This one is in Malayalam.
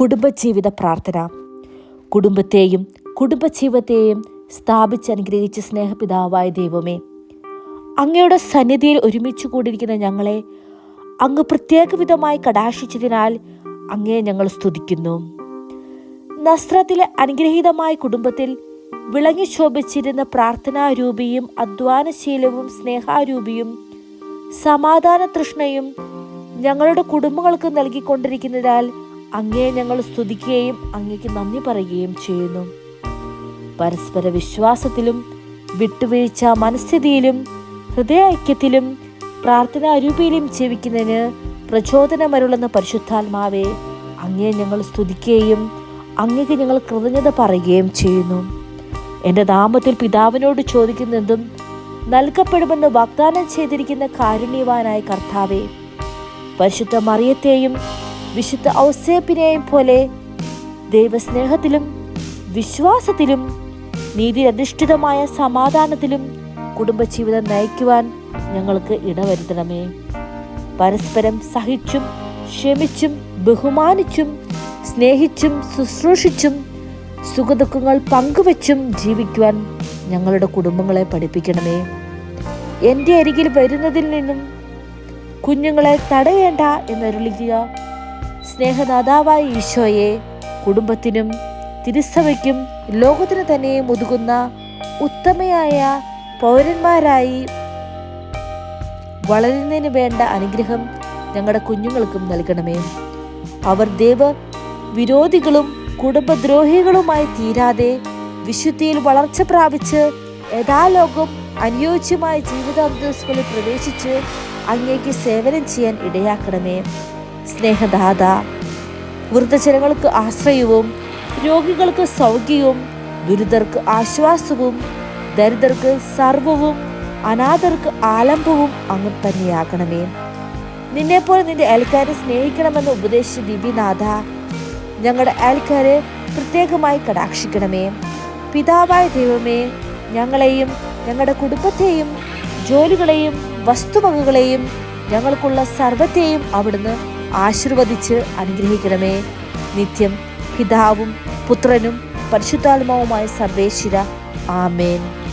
കുടുംബജീവിത പ്രാർത്ഥന. കുടുംബത്തെയും കുടുംബജീവിതത്തെയും സ്ഥാപിച്ച് അനുഗ്രഹിച്ച സ്നേഹപിതാവായ ദൈവമേ അങ്ങയുടെ സന്നിധിയിൽ ഒരുമിച്ച് കൂടിയിരിക്കുന്ന ഞങ്ങളെ അങ്ങ് പ്രത്യേക വിധമായി കടാക്ഷിച്ചതിനാൽ അങ്ങയെ ഞങ്ങൾ സ്തുതിക്കുന്നു. നസ്രത്തിലെ അനുഗ്രഹീതമായ കുടുംബത്തിൽ വിളങ്ങി ശോഭിച്ചിരുന്ന പ്രാർത്ഥനാരൂപിയും അധ്വാനശീലവും സ്നേഹാരൂപിയും സമാധാന തൃഷ്ണയും ഞങ്ങളുടെ കുടുംബങ്ങൾക്ക് നൽകിക്കൊണ്ടിരിക്കുന്നതിനാൽ അങ്ങയെ ഞങ്ങൾ സ്തുതിക്കുകയും അങ്ങേക്ക് നന്ദി പറയുകയും ചെയ്യുന്നു. പരസ്പര വിശ്വാസത്തിലും വിട്ടുവീഴ്ച മനസ്ഥിതിയിലും ഹൃദയൈക്യത്തിലും പ്രാർത്ഥന അരൂപിയിലും ജീവിക്കുന്നതിന് പ്രചോദനമരുളുന്ന പരിശുദ്ധാത്മാവെ അങ്ങയെ ഞങ്ങൾ സ്തുതിക്കുകയും അങ്ങേക്ക് ഞങ്ങൾ കൃതജ്ഞത പറയുകയും ചെയ്യുന്നു. എന്റെ നാമത്തിൽ പിതാവിനോട് ചോദിക്കുന്നതും നൽകപ്പെടുമെന്ന് വാഗ്ദാനം ചെയ്തിരിക്കുന്ന കാരുണ്യവാനായ കർത്താവെ പരിശുദ്ധ മറിയത്തെയും വിശുദ്ധ ഔസേപ്പിനെയും പോലെ ദൈവസ്നേഹത്തിലും വിശ്വാസത്തിലും നീതി അധിഷ്ഠിതമായ സമാധാനത്തിലും കുടുംബജീവിതം നയിക്കുവാൻ ഞങ്ങൾക്ക് ഇടവരുത്തണമേ. പരസ്പരം സഹിച്ചും ക്ഷമിച്ചും ബഹുമാനിച്ചും സ്നേഹിച്ചും ശുശ്രൂഷിച്ചും സുഖദുഃഖങ്ങൾ പങ്കുവച്ചും ജീവിക്കുവാൻ ഞങ്ങളുടെ കുടുംബങ്ങളെ പഠിപ്പിക്കണമേ. എന്റെ അരികിൽ വരുന്നതിൽ നിന്നും കുഞ്ഞുങ്ങളെ തടയേണ്ട എന്നരുളിക്കുക സ്നേഹനാഥാവായ ഈശോയെ കുടുംബത്തിനും തിരുസഭയ്ക്കും ലോകത്തിന് തന്നെ മുതുകുന്ന ഉത്തമയായ പൗരന്മാരായി വളരുന്നതിന് വേണ്ട അനുഗ്രഹം ഞങ്ങളുടെ കുഞ്ഞുങ്ങൾക്കും നൽകണമേ. അവർ ദൈവ വിരോധികളും കുടുംബദ്രോഹികളുമായി തീരാതെ വിശുദ്ധിയിൽ വളർച്ച പ്രാപിച്ച് യഥാലോകം അനുയോജ്യമായ ജീവിതാന്തസ്കളിൽ പ്രവേശിച്ച് അങ്ങേക്ക് സേവനം ചെയ്യാൻ ഇടയാക്കണമേ. സ്നേഹദാത. വൃദ്ധജനങ്ങൾക്ക് ആശ്രയവും രോഗികൾക്ക് സൗഖ്യവും ദുരിതർക്ക് ആശ്വാസവും ദരിദ്രർക്ക് സർവവും അനാഥർക്ക് ആലംബവും അങ്ങ് തന്നെയാക്കണമേ നിന്നെപ്പോലെ നിന്റെ അയൽക്കാരെ സ്നേഹിക്കണമെന്ന് ഉപദേശിച്ച ദിവ്യനാഥ ഞങ്ങളുടെ അയൽക്കാരെ പ്രത്യേകമായി കടാക്ഷിക്കണമേ. പിതാവായ ദൈവമേ ഞങ്ങളെയും ഞങ്ങളുടെ കുടുംബത്തെയും ജോലികളെയും വസ്തുവകകളെയും ഞങ്ങൾക്കുള്ള സർവത്തെയും അവിടുന്ന് ആശീർവദിച്ച് അനുഗ്രഹിക്കണമേ. നിത്യം പിതാവും പുത്രനും പരിശുദ്ധാത്മാവുമായ സർവേശ്വര ആമേൻ.